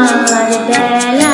যাবার বেলায়